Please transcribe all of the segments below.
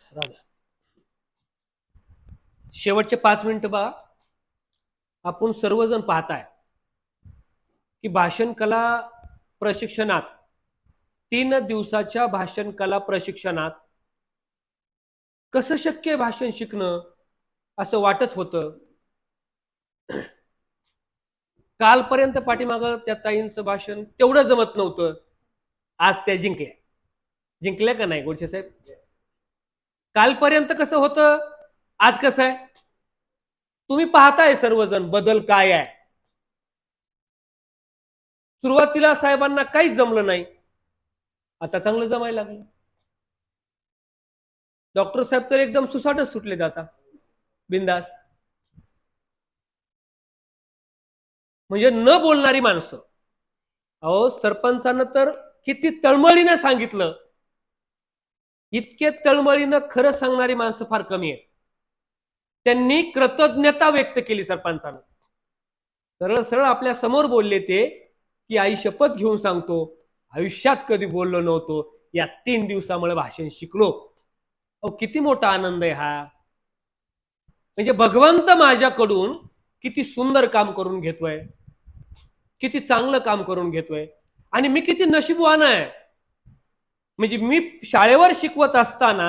बस राहू शेवटचे पाच मिनिटं बघा. आपण सर्वजण पाहताय की भाषण कला प्रशिक्षणात तीन दिवसाच्या भाषण कला प्रशिक्षणात कसं शक्य भाषण शिकणं असं वाटत होतं? कालपर्यंत पाठीमागं त्या ताईंचं भाषण तेवढं जमत नव्हतं. आज त्या जिंकल्या. जिंकल्या का नाही गोडसे साहेब? कालपर्यंत कसं होतं? आज कसं आहे? तुम्ही पाहताय सर्वजण बदल काय आहे. सुरुवातीला साहेबांना काहीच जमलं नाही. आता चांगलं जमायला लागलं. डॉक्टर साहेब तर एकदम सुसाटच सुटले जाता. बिंदास. म्हणजे न बोलणारी माणसं. अहो सरपंचानं तर किती तळमळीनं सांगितलं. इतके तळमळीनं खरं सांगणारी माणसं फार कमी आहेत. त्यांनी कृतज्ञता व्यक्त केली सरपंचानं. सरळ सरळ आपल्यासमोर बोलले ते की आई शपथ घेऊन सांगतो आयुष्यात कधी बोललो नव्हतो या तीन दिवसामुळे भाषण शिकलो. अहो किती मोठा आनंद आहे हा. म्हणजे भगवंत माझ्याकडून किती सुंदर काम करून घेतोय. किती चांगलं काम करून घेतोय. आणि मी किती नशीबवान आहे. म्हणजे मी शाळेवर शिकवत असताना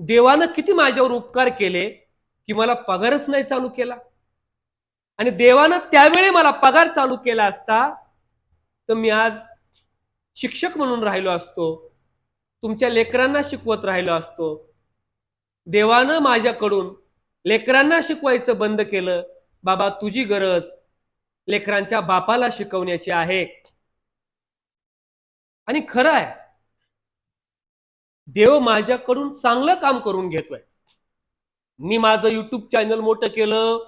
देवानं किती माझ्यावर उपकार केले की मला पगारच नाही चालू केला. आणि देवानं त्यावेळी मला पगार चालू केला असता तर मी आज शिक्षक म्हणून राहिलो असतो तुमच्या लेकरांना शिकवत राहिलो असतो. देवानं माझ्याकडून लेकरांना शिकवायचं बंद केलं बाबा तुझी गरज लेकरांच्या बापाला शिकवण्याची आहे. आणि खरं आहे देव माझ्याकडून चांगलं काम करून घेतोय. मी माझं युट्यूब चॅनल मोठं केलं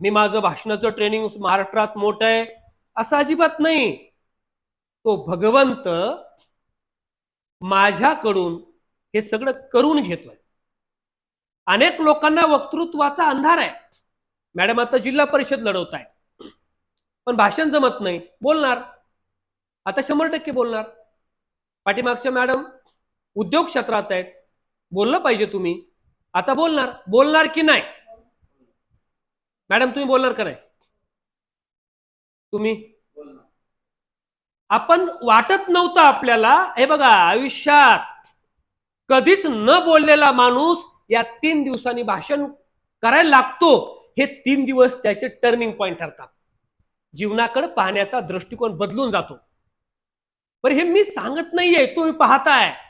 मी माझं भाषणाचं ट्रेनिंग महाराष्ट्रात मोठं आहे असं अजिबात नाही. तो भगवंत माझ्याकडून हे सगळं करून घेतोय. अनेक लोकांना वक्तृत्वाचा अंधार आहे. मॅडम आता जिल्हा परिषद लढवत आहे पण भाषण जमत नाही. बोलणार. आता शंभर टक्के बोलणार. पाठीमागच्या मॅडम उद्योग क्षेत्रात आहेत. बोललं पाहिजे तुम्ही. आता बोलणार. बोलणार की नाही? मॅडम तुम्ही बोलणार का नाही? तुम्ही? आपण वाटत नव्हतं आपल्याला हे बघा आयुष्यात कधीच न बोललेला माणूस या तीन दिवसांनी भाषण करायला लागतो. हे तीन दिवस त्याचे टर्निंग पॉइंट ठरतात. जीवनाकडे पाहण्याचा दृष्टिकोन बदलून जातो. पर हे मी सांगत नाहीये. तुम्ही पाहताय.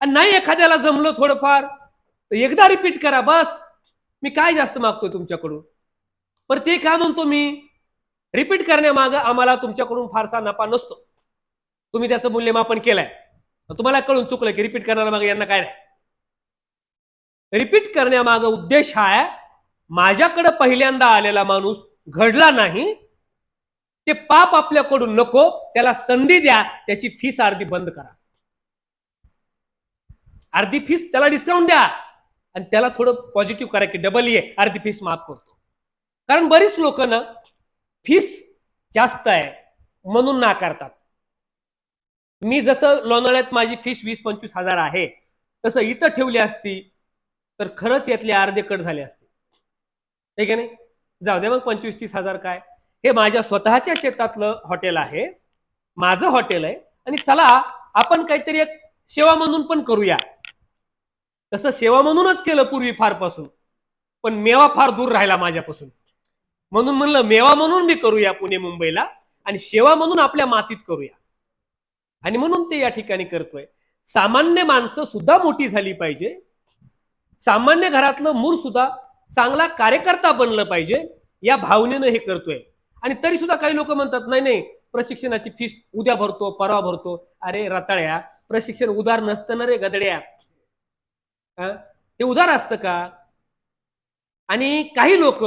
आणि नाही एखाद्याला जमलं थोडंफार तर एकदा रिपीट करा बस. मी काय जास्त मागतोय तुमच्याकडून? पण ते काय म्हणतो मी? रिपीट करण्यामागं आम्हाला तुमच्याकडून फारसा नफा नसतो. तुम्ही त्याचं मूल्यमापन केलंय. तुम्हाला कळून चुकलं की रिपीट करण्याला मागे यांना काय नाही. रिपीट करण्यामाग उद्देश हा आहे माझ्याकडे पहिल्यांदा आलेला माणूस घडला नाही ते पाप आपल्याकडून नको त्याला संधी द्या त्याची फीस अर्धी बंद करा. अर्धी फीस त्याला डिस्काउंट द्या. आणि त्याला थोडं पॉझिटिव्ह करा की डबल ये अर्धी फीस माफ करतो. कारण बरीच लोक ना फीस जास्त आहे म्हणून नाकारतात. मी जसं लोणावळ्यात माझी फीस वीस पंचवीस हजार आहे तसं इथं ठेवली असती तर खरंच यातले अर्धे कट झाले असते. ठीक आहे नाही? जाऊ दे मग पंचवीस तीस हजार काय? हे माझ्या स्वतःच्या शेतातलं हॉटेल आहे माझं हॉटेल आहे आणि चला आपण काहीतरी एक सेवा म्हणून पण करूया. तसं सेवा म्हणूनच केलं पूर्वी फारपासून. पण मेवा फार दूर राहिला माझ्यापासून. म्हणून म्हणलं मेवा म्हणून मी करूया पुणे मुंबईला आणि सेवा म्हणून आपल्या मातीत करूया. आणि म्हणून ते या ठिकाणी करतोय. सामान्य माणसं सुद्धा मोठी झाली पाहिजे. सामान्य घरातलं मूळ सुद्धा चांगला कार्यकर्ता बनलं पाहिजे या भावनेनं हे करतोय. आणि तरी सुद्धा काही लोक म्हणतात नाही नाही प्रशिक्षणाची फीस उद्या भरतो परवा भरतो. अरे रताळ्या प्रशिक्षण उदार नसतं ना रे गदड्या. ते उदार असतं का? आणि काही लोक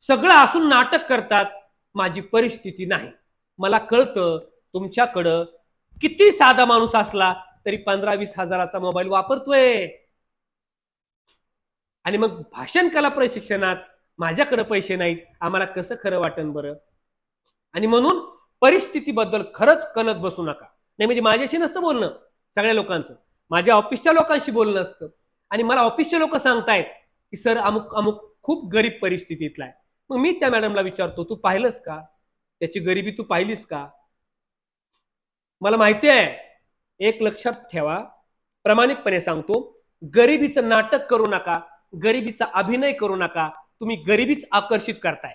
सगळं असून नाटक करतात माझी परिस्थिती नाही. मला कळतं तुमच्याकडं किती साधा माणूस असला तरी पंधरा वीस हजाराचा मोबाईल वापरतोय. आणि मग भाषण कला प्रशिक्षणात माझ्याकडे पैसे नाहीत आम्हाला कसं खरं वाटन बरं? आणि म्हणून परिस्थितीबद्दल खरंच कणत बसू नका. नाही म्हणजे माझ्याशी नसतं बोलणं सगळ्या लोकांचं. माझ्या ऑफिसच्या लोकांशी बोलणं असतं. आणि मला ऑफिसचे लोक सांगतायत की सर अमुक अमुक खूप गरीब परिस्थितीतला आहे. मग मी त्या मॅडमला विचारतो तू पाहिलंस का? त्याची गरिबी तू पाहिलीस का? मला माहिती आहे. एक लक्षात ठेवा. प्रामाणिकपणे सांगतो गरिबीचं नाटक करू नका. गरिबीचा अभिनय करू नका. तुम्ही गरिबीच आकर्षित करताय.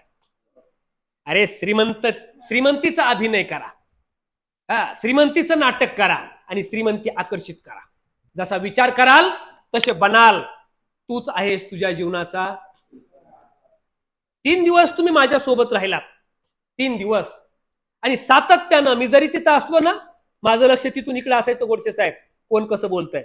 अरे श्रीमंत श्रीमंतीचा अभिनय करा. हा श्रीमंतीचं नाटक करा आणि श्रीमंती आकर्षित करा. जसा विचार कराल तसे बनाल तूच आहेस तुझ्या जीवनाचा. तीन दिवस तुम्ही माझ्या सोबत राहिलात. तीन दिवस. आणि सातत्यानं मी जरी तिथं असलो ना माझं लक्ष तिथून इकडे असायचं गोडसे साहेब. कोण कसं बोलतंय?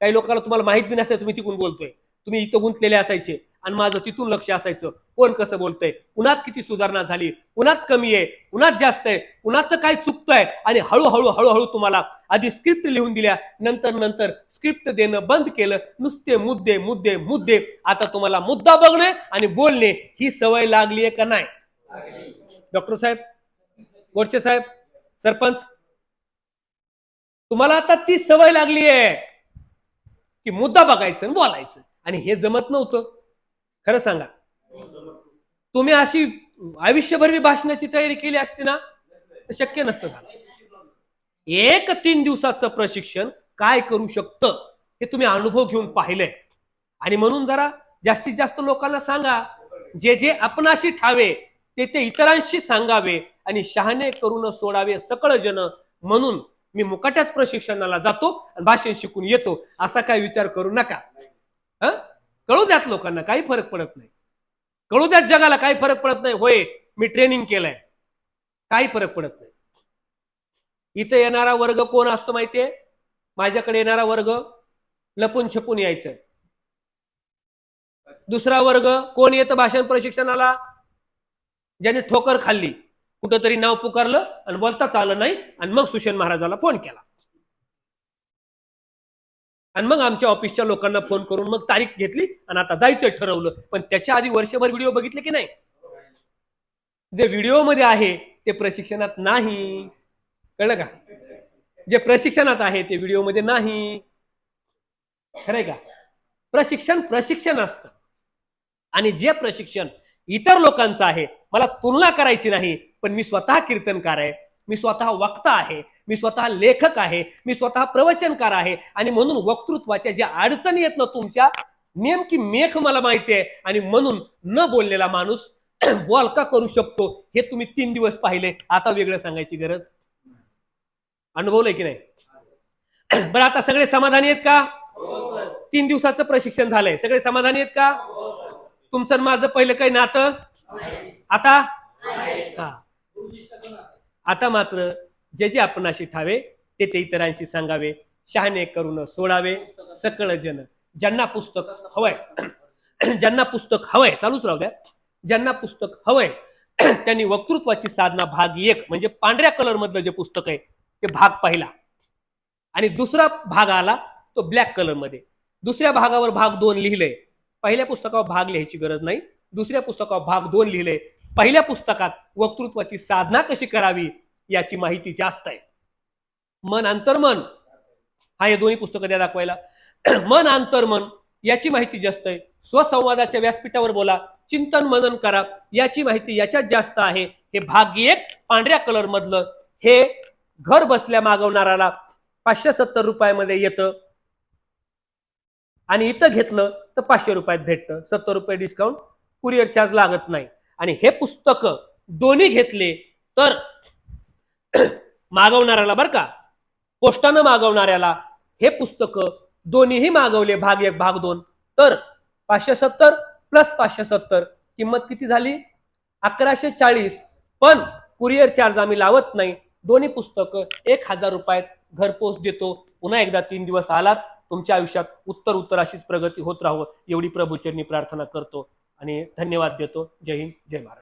काही लोकांना तुम्हाला माहीत बी नसायचं तुम्ही तिकून बोलतोय. तुम्ही इथं गुंतलेले असायचे. आणि माझं तिथून लक्ष असायचं. कोण कसं बोलतंय? उन्हात किती सुधारणा झाली? उन्हात कमी आहे उन्हात जास्त आहे उन्हाचं काय चुकतंय? आणि हळूहळू हळूहळू तुम्हाला आधी स्क्रिप्ट लिहून दिल्या नंतर नंतर स्क्रिप्ट देणं बंद केलं नुसते मुद्दे मुद्दे मुद्दे. आता तुम्हाला मुद्दा बघणे आणि बोलणे ही सवय लागली आहे का नाही? डॉक्टर साहेब गोडसे साहेब सरपंच तुम्हाला आता ती सवय लागली आहे की मुद्दा बघायचं बोलायचं. आणि हे जमत नव्हतं. खरं सांगा. तुम्ही अशी आयुष्यभर मी भाषणाची तयारी केली असती ना तर शक्य नसतं झालं. एक तीन दिवसाचं प्रशिक्षण काय करू शकतं हे तुम्ही अनुभव घेऊन पाहिलंय आणि म्हणून जरा जास्तीत जास्त लोकांना सांगा जे जे आपणाशी ठावे ते ते इतरांशी सांगावे आणि शहाणे करून सोडावे सकळ जन. म्हणून मी मुकाट्याच प्रशिक्षणाला जातो आणि भाषण शिकून येतो. असा काय विचार करू नका. हा? कळू द्यात लोकांना काही फरक पडत नाही. कळू द्यात जगाला काही फरक पडत नाही. होय मी ट्रेनिंग केलंय. काही फरक पडत नाही. इथं येणारा वर्ग कोण असतो माहितीये? माझ्याकडे येणारा वर्ग लपून छपून यायचं. दुसरा वर्ग कोण येतं भाषण प्रशिक्षणाला? ज्याने ठोकर खाल्ली. कुठंतरी नाव पुकारलं आणि बोलताच आलं नाही आणि मग सुशेन महाराजाला फोन केला. आणि मग आमच्या ऑफिसच्या लोकांना फोन करून मग तारीख घेतली आणि आता जायचं ठरवलं. पण त्याच्या आधी वर्षभर व्हिडिओ बघितले की नाही? जे व्हिडिओमध्ये आहे ते प्रशिक्षणात नाही. कळलं का? जे प्रशिक्षणात आहे ते व्हिडिओमध्ये नाही. खरंय का? प्रशिक्षण प्रशिक्षण असतं. आणि जे प्रशिक्षण इतर लोकांचं आहे मला तुलना करायची नाही पण मी स्वतः कीर्तनकार आहे. मी स्वतः वक्ता आहे. मी स्वतः लेखक आहे मी स्वतः प्रवचनकार आहे आणि म्हणून वक्तृत्वाच्या ज्या अडचणी येत ना तुमच्या नेमकी मेख मला माहिती आहे आणि म्हणून न बोललेला माणूस बोलका करू शकतो हे तुम्ही तीन दिवस पाहिले. आता वेगळं सांगायची गरज? अनुभवलंय की नाही? बरं आता सगळे समाधानी आहेत का? तीन दिवसाचं प्रशिक्षण झालंय. सगळे समाधानी आहेत का? तुमचं माझं पहिलं काही नातं? आता? हा. आता मात्र जे जे आपणाशी ठावे ते ते इतरांशी सांगावे शहाणे करून सोडावे सकळ जन. ज्यांना पुस्तक हवंय ज्यांना पुस्तक हवंय चालूच राहू द्या. ज्यांना पुस्तक हवंय त्यांनी वक्तृत्वाची साधना भाग एक म्हणजे पांढऱ्या कलर मधलं जे पुस्तक आहे ते भाग पाहिला. आणि दुसरा भाग आला तो ब्लॅक कलरमध्ये दुसऱ्या भागावर भाग दोन लिहिलंय. पहिल्या पुस्तकावर भाग लिहायची गरज नाही. दुसऱ्या पुस्तकावर भाग दोन लिहिलंय. पहिल्या पुस्तकात वक्तृत्वाची साधना कशी करावी? याची माहिती जास्त आहे. मन अंतर्मन हा हे दोन्ही पुस्तकं द्या दाखवायला. मन अंतर्मन याची माहिती जास्त आहे. स्वसंवादाच्या व्यासपीठावर बोला. चिंतन मनन करा. याची माहिती याच्यात जास्त आहे. हे भाग एक पांढऱ्या कलर मधलं हे घर बसल्या मागवणाऱ्याला पाचशे सत्तर रुपयामध्ये येतं. आणि इथं घेतलं तर पाचशे रुपयात भेटतं. सत्तर रुपये डिस्काउंट कुरिअर चार्ज लागत नाही. आणि हे पुस्तक दोन्ही घेतले तर मागवणाऱ्याला बरं का? पोस्टानं मागवणाऱ्याला हे पुस्तक दोन्हीही मागवले भाग एक भाग दोन. तर पाचशे सत्तर प्लस पाचशे सत्तर किंमत किती झाली? अकराशे चाळीस. पण कुरिअर चार्ज आम्ही लावत नाही. दोन्ही पुस्तक एक हजार रुपयात घरपोच देतो. पुन्हा एकदा तीन दिवस आलात तुमच्या आयुष्यात उत्तर उत्तर अशीच प्रगती होत राहावं एवढी प्रभूचरणी प्रार्थना करतो आणि धन्यवाद देतो. जय हिंद जय महाराज